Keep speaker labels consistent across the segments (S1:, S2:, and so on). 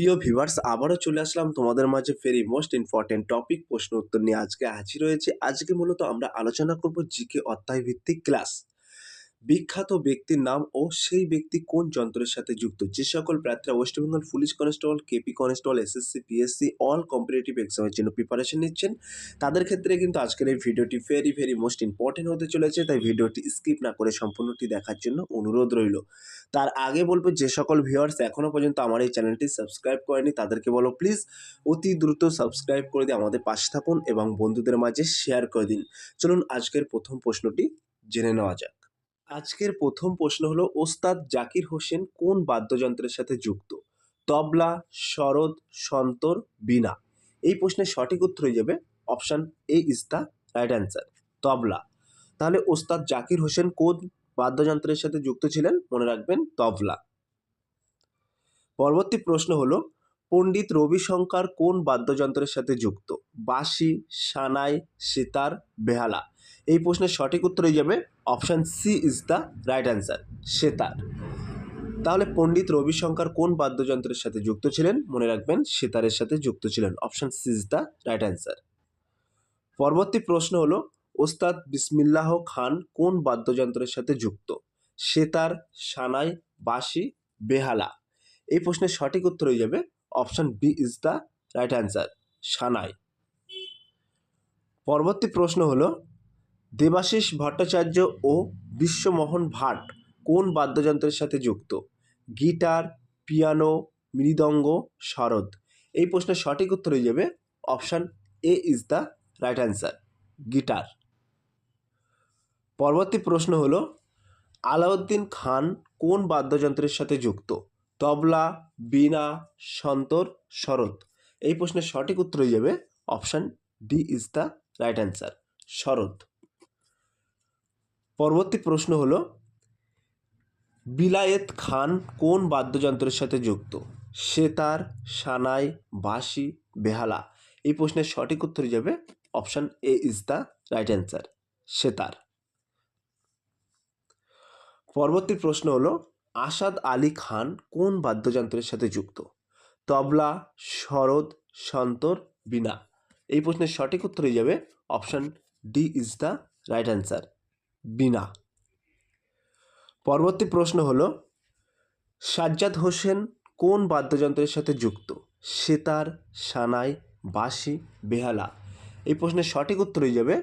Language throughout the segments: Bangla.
S1: প্রিয় ভিভার্স আবারও চলে আসলাম তোমাদের মাঝে ফেরি মোস্ট ইম্পর্টেন্ট টপিক প্রশ্ন উত্তর নিয়ে। আজকে হাজির রয়েছে আজকে মূলত আমরা আলোচনা করব জিকে অধ্যায় ভিত্তিক ক্লাস বিখ্যাত ব্যক্তির নাম ও সেই ব্যক্তি কোন যন্ত্রের সাথে যুক্ত? যে সকল প্রার্থীরা West Bengal police constable KP constable SSC PSC all competitive এক্সামের জন্য প্রিপারেশন নিচ্ছেন। তাদের ক্ষেত্রে কিন্তু আজকের এই ভিডিওটি ভেরি ভেরি মোস্ট ইম্পর্টেন্ট হতে চলেছে, তাই ভিডিওটি স্কিপ না করে সম্পূর্ণটি দেখার জন্য অনুরোধ রইল। তার আগে বলব, যে সকল ভিউয়ার্স এখনও পর্যন্ত আমার এই চ্যানেলটি সাবস্ক্রাইব করেনি তাদেরকে বলো প্লিজ অতি দ্রুত সাবস্ক্রাইব করে দিয়ে আমাদের পাশে থাকুন এবং বন্ধুদের মাঝে শেয়ার করে দিন। চলুন আজকের প্রথম প্রশ্নটি জেনে নেওয়া যাক। আজকের প্রথম প্রশ্ন হলো, ওস্তাদ জাকির হোসেন কোন বাদ্যযন্ত্রের সাথে যুক্ত? তবলা, শরৎ, সন্তর, বীণা। এই প্রশ্নের সঠিক উত্তর হয়ে যাবে option A is the right answer, tabla. তাহলে ওস্তাদ জাকির হোসেন কোন বাদ্যযন্ত্রের সাথে যুক্ত ছিলেন? মনে রাখবেন তবলা। পরবর্তী প্রশ্ন হলো পণ্ডিত রবিশঙ্কর কোন বাদ্যযন্ত্রের সাথে যুক্ত? বাঁশি, সানাই, সিতার, বেহালা। এই প্রশ্নের সঠিক উত্তর হয়ে যাবে option C is the right answer sitar. তাহলে পণ্ডিত রবিশঙ্কর কোন বাদ্যযন্ত্রের সাথে যুক্ত ছিলেন? মনে রাখবেন, সেতারের সাথে যুক্ত ছিলেন। Option C is the right answer পরবর্তী প্রশ্ন হলো, ওস্তাদ বিসমিল্লাহ খান কোন বাদ্যযন্ত্রের সাথে যুক্ত? সেতার, সানাই, বাঁশি, বেহালা। এই প্রশ্নের সঠিক উত্তর হয়ে যাবে option B is the right answer shehnai. পরবর্তী প্রশ্ন হলো, দেবাশিস ভট্টাচার্য ও বিশ্বমোহন ভাট কোন বাদ্যযন্ত্রের সাথে যুক্ত? গিটার, পিয়ানো মৃদঙ্গ শরদ এই প্রশ্নের সঠিক উত্তর হয়ে যাবে option A is the right answer guitar. পরবর্তী প্রশ্ন হলো, আলাউদ্দিন খান কোন বাদ্যযন্ত্রের সাথে যুক্ত? তবলা, বীণা, সন্তর, শরৎ। এই প্রশ্নের সঠিক উত্তর হয়ে যাবে option D is the right answer, sarod. পরবর্তী প্রশ্ন হলো, বিলায়েত খান কোন বাদ্যযন্ত্রের সাথে যুক্ত? সেতার, সানাই, বাঁশি, বেহালা। এই প্রশ্নের সঠিক উত্তর যাবে option A is the right answer, sitar. পরবর্তী প্রশ্ন হলো আসাদ আলী খান কোন বাদ্যযন্ত্রের সাথে যুক্ত? তবলা, শরৎ, সন্তর, বীণা। এই প্রশ্নের সঠিক উত্তর হয়ে যাবে option D is the right answer, veena. পরবর্তী প্রশ্ন হলো, সাজ্জাদ হোসেন কোন বাদ্যযন্ত্রের সাথে যুক্ত? সেতার, সানাই, বাঁশি, বেহালা। এই প্রশ্নের সঠিক উত্তর হয়ে যাবে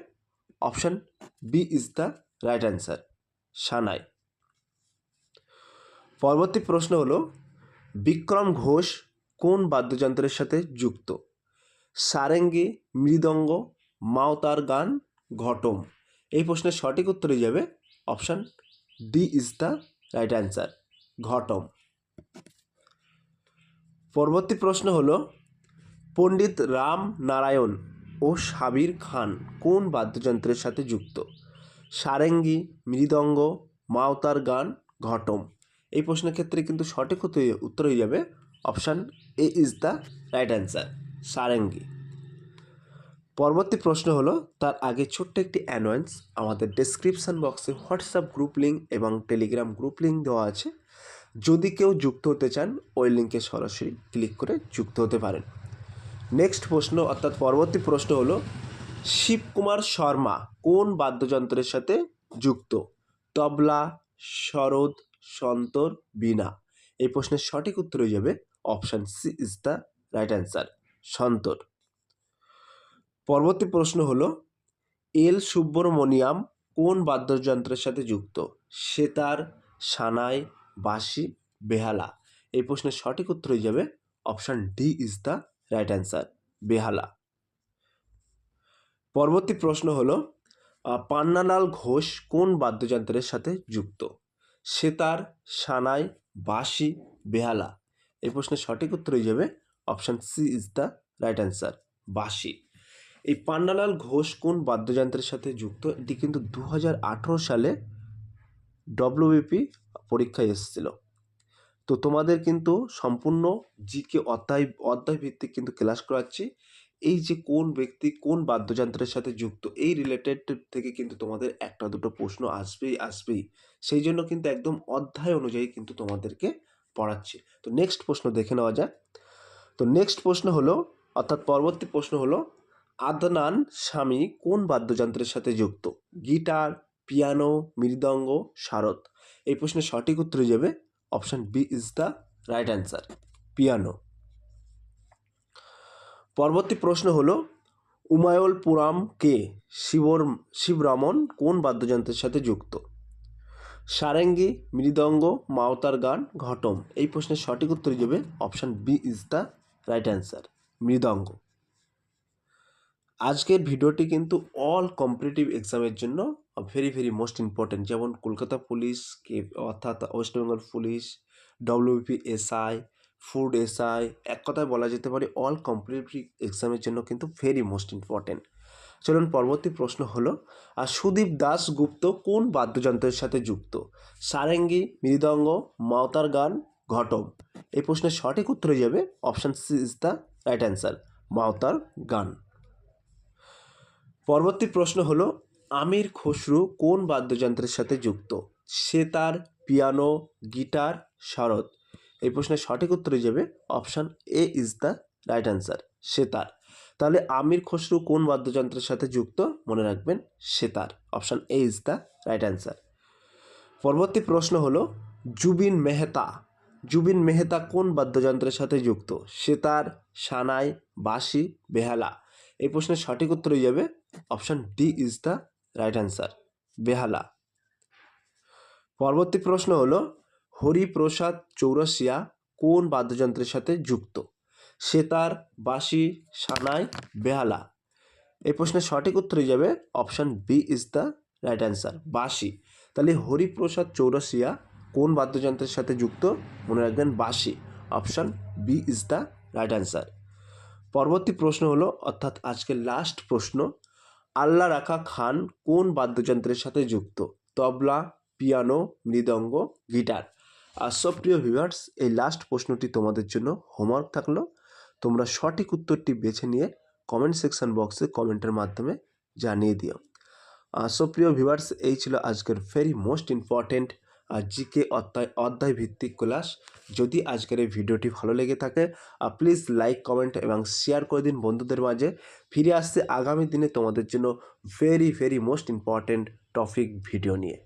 S1: option B is the right answer, shehnai. পরবর্তী প্রশ্ন হলো, বিক্রম ঘোষ কোন বাদ্যযন্ত্রের সাথে যুক্ত? সারেঙ্গি, মৃদঙ্গ মাওতার গান, ঘটম। এই প্রশ্নের সঠিক উত্তর যাবে option D is the right answer, ghatam. পরবর্তী প্রশ্ন হলো, পণ্ডিত রাম নারায়ণ ও সাবির খান কোন বাদ্যযন্ত্রের সাথে যুক্ত? সারেঙ্গি, মৃদঙ্গ মাওতার গান, ঘটম। এই প্রশ্নের ক্ষেত্রে কিন্তু সঠিক হতে উত্তর হয়ে যাবে option A is the right answer sarangi. পরবর্তী প্রশ্ন হলো, তার আগে ছোট্ট একটি অ্যানোয়েন্স আমাদের ডেসক্রিপশান বক্সে হোয়াটসঅ্যাপ গ্রুপ লিঙ্ক এবং টেলিগ্রাম গ্রুপ লিঙ্ক দেওয়া আছে। যদি কেউ যুক্ত হতে চান, ওই লিঙ্কে সরাসরি ক্লিক করে যুক্ত হতে পারেন। নেক্সট প্রশ্ন, অর্থাৎ পরবর্তী প্রশ্ন হলো শিবকুমার শর্মা কোন বাদ্যযন্ত্রের সাথে যুক্ত? তবলা, শরৎ সন্তর বীণা এই প্রশ্নের সঠিক উত্তর হয়ে যাবে option C is the right answer santoor. পরবর্তী প্রশ্ন হলো, এল সুব্রমণিয়াম কোন বাদ্যযন্ত্রের সাথে যুক্ত? সেতার, সানাই, বাঁশি, বেহালা। এই প্রশ্নের সঠিক উত্তর হয়ে যাবে option D is the right answer বেহালা। পরবর্তী প্রশ্ন হলো পান্নালাল ঘোষ কোন বাদ্যযন্ত্রের সাথে যুক্ত? সেতার সানাই বাঁশি বেহালা। এই প্রশ্নের সঠিক উত্তর হয়ে যাবে option C is the right answer বাঁশি। এই পান্নালাল ঘোষ কোন বাদ্যযন্ত্রের সাথে যুক্ত? এটি কিন্তু দু হাজার আঠারো সালে ডব্লিউবিপি পরীক্ষায় এসেছিল। তো তোমাদের কিন্তু সম্পূর্ণ জিকে অধ্যায় অধ্যায় ভিত্তিক কিন্তু ক্লাস করাচ্ছি। এই যে কোন ব্যক্তি কোন বাদ্যযন্ত্রের সাথে যুক্ত, এই রিলেটেড থেকে কিন্তু তোমাদের একটা দুটো প্রশ্ন আসবেই আসবেই। সেই জন্য কিন্তু একদম অধ্যায় অনুযায়ী কিন্তু তোমাদেরকে পড়াচ্ছি। তো নেক্সট প্রশ্ন দেখে নেওয়া যাক। তো নেক্সট প্রশ্ন হলো, অর্থাৎ পরবর্তী প্রশ্ন হলো, আদনান স্বামী কোন বাদ্যযন্ত্রের সাথে যুক্ত? গিটার, পিয়ানো, মৃদঙ্গ, শারদ? এই প্রশ্নের সঠিক উত্তর যাবে option B is the right answer piano. পরবর্তী প্রশ্ন হলো উমায়ুল পুরাম কে? শিবর, শিবরামন কোন বাদ্যযন্ত্রের সাথে যুক্ত? সারেঙ্গি, মৃদঙ্গ, মাওতার গান, ঘটম। এই প্রশ্নের সঠিক উত্তর হিসেবে option B is the right answer, mridang. আজকের ভিডিওটি কিন্তু অল কম্পিটিটিভ এক্সামের জন্য ভেরি ভেরি মোস্ট ইম্পর্টেন্ট যেমন কলকাতা পুলিশ, কে অর্থাৎ West Bengal police WBP SI food SI এক কথায় বলা যেতে পারে অল কম্পিটিটিভ এক্সামের জন্য কিন্তু ভেরি মোস্ট ইম্পর্টেন্ট চলুন পরবর্তী প্রশ্ন হলো আর সুদীপ দাস গুপ্ত কোন বাদ্যযন্ত্রের সাথে যুক্ত? সারেঙ্গি, মৃদঙ্গ, মাওতার গান ঘটম এই প্রশ্নের সঠিক উত্তর হয়ে যাবে option C is the right answer mouth organ. পরবর্তী প্রশ্ন হলো, আমির খসরু কোন বাদ্যযন্ত্রের সাথে যুক্ত? সেতার, পিয়ানো, গিটার শারদ এই প্রশ্নের সঠিক উত্তর হয়ে যাবে option A is the right answer sitar তাহলে আমির খসরু কোন বাদ্যযন্ত্রের সাথে যুক্ত? মনে রাখবেন sitar option A is the right answer. পরবর্তী প্রশ্ন হলো, জুবিন মেহতা জুবিন মেহতা কোন বাদ্যযন্ত্রের সাথে যুক্ত? সেতার সানাই, বাঁশি, বেহালা। এই প্রশ্নের সঠিক উত্তর হয়ে যাবে option D is the right answer, বেহালা। পরবর্তী প্রশ্ন হলো হরিপ্রসাদ চৌরাসিয়া কোন বাদ্যযন্ত্রের সাথে যুক্ত? সেতার বাঁশি, সানাই, বেহালা। এই প্রশ্নের সঠিক উত্তর হয়ে যাবে option B is the right answer, বাঁশি। তাহলে হরিপ্রসাদ চৌরাসিয়া কোন বাদ্যযন্ত্রের সাথে যুক্ত? মনে রাখবেন বাঁশি। Option B is the right answer. পরবর্তী প্রশ্ন হলো, অর্থাৎ আজকের লাস্ট প্রশ্ন আল্লাহ রাখা খান কোন বাদ্যযন্ত্রের সাথে যুক্ত? Tabla, piano, mridang, guitar. আর সব প্রিয় ভিউয়ার্স এই লাস্ট প্রশ্নটি তোমাদের জন্য হোমওয়ার্ক থাকল। তোমরা সঠিক উত্তরটি বেছে নিয়ে কমেন্ট সেকশন বক্সে কমেন্টের মাধ্যমে জানিয়ে দিও। আর সব প্রিয় ভিউয়ার্স এই ছিল আজকের ভেরি মোস্ট ইম্পর্টেন্ট আর জিকে অধ্যায় অধ্যায় ভিত্তিক ক্লাস যদি আজকের এই ভিডিওটি ভালো লেগে থাকে, আর প্লিজ লাইক কমেন্ট এবং শেয়ার করে দিন বন্ধুদের মাঝে। ফিরে আসছে আগামী দিনে তোমাদের জন্য very very most important topic video নিয়ে।